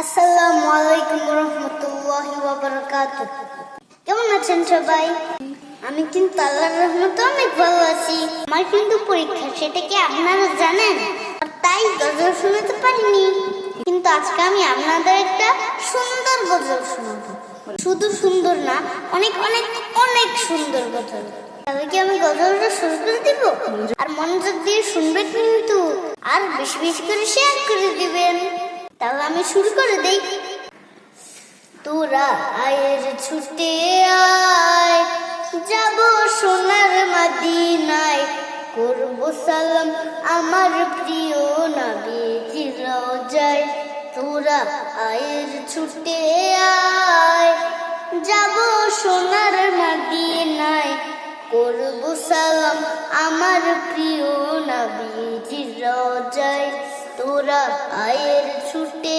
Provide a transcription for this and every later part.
আসসালামু আলাইকুম রহমতুল্লাহি ওয়াবারাকাতুহ কেমন আছেন সবাই? আমি কিন্তু আল্লাহর রহমতে অনেক ভালো আছি। আমার কিন্তু পরীক্ষা সেটা কি আপনারা জানেন? আর তাই গজল শোনাতে পারিনি। কিন্তু আজকে আমি আপনাদের একটা সুন্দর গজল শোনাবো। শুধু সুন্দর না, অনেক অনেক অনেক সুন্দর গজল। তাহলে কি আমি গজলটা শুরু করে দিব। আর মনোযোগ দিয়ে শুনবেন কিন্তু। আর বেশি বেশি করে শেয়ার করে দিবেন। তাহলে আমি শুরু করে দেই। তোরা আয়ের ছুটে আয়, যাব সোনার মাদিনায়। করব সালাম আমার প্রিয় নবী যায় তোরা আয়ের ছুটে আয়, যাব সোনার মাদিনায়। করব সালাম আমার প্রিয় নবী যায় তোরা আয়ের ছুটে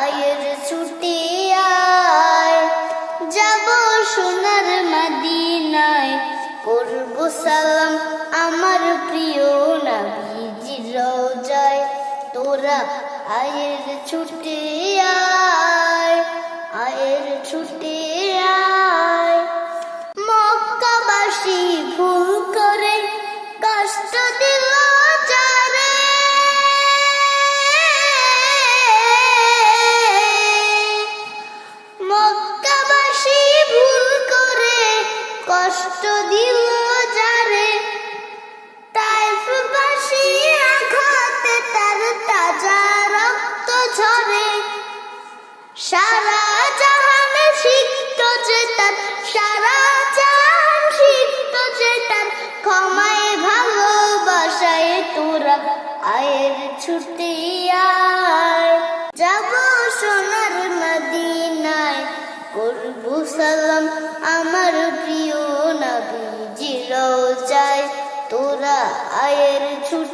আয়ের ছুটি আয়। যাব সোনার মাদিনায়, করব সালাম আমার প্রিয় নাবিজির জয় তোরা আয়ের ছুটি সারা জাহান সিক্ত তার সারা জাহান সিক্ত তার ক্ষমায় ভালোবাসায় তোরা আয়ের ছুটি আয়। যাব সোনার মদিনায়, করব আমার প্রিয় নবীজি রোজায়। তোরা আয়ের ছুটি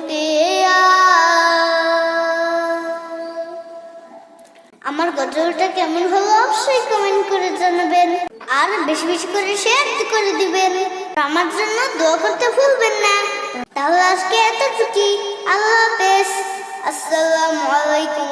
গজলটা কেমন হলো অবশ্যই কমেন্ট করে জানাবেন। আর বেশি বেশি করে শেয়ার করে দিবেন। আমার জন্য দোয়া করতে ভুলবেন না। তাহলে আজকে এতটুকুই। আল্লাহ হাফেজ। আসসালামু আলাইকুম।